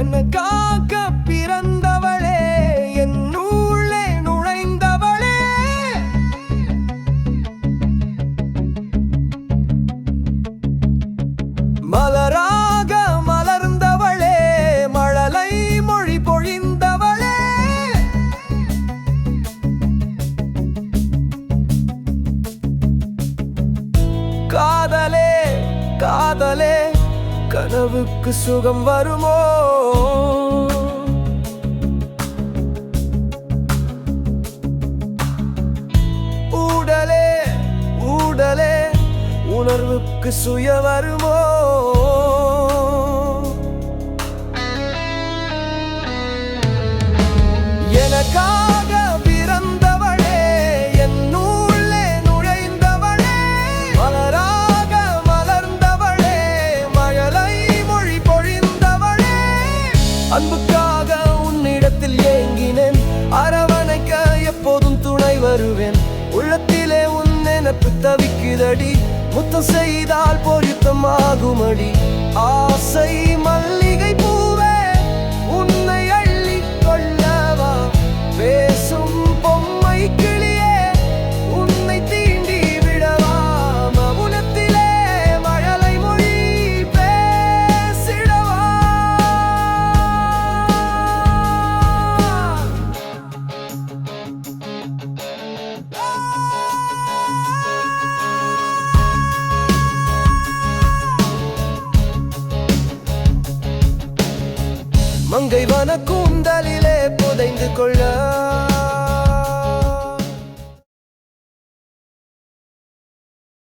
என்ன காக்க பிறந்தவளே என்னுள்ளே நுழைந்தவளே. மலராக மலர்ந்தவளே மழலை மொழி காதலே காதலே. கனவுக்கு சுகம் வருமோ? ஊடலே ஊடலே உணர்வுக்கு சுய வருமோ? எனக்கா உன் தவிக்குதடி. முத்தம் செய்தால் பொருத்தம் ஆகுமடி ஆசை மல்லிகை மங்கை வன கூந்தலிலே புதைந்து கொள்ள.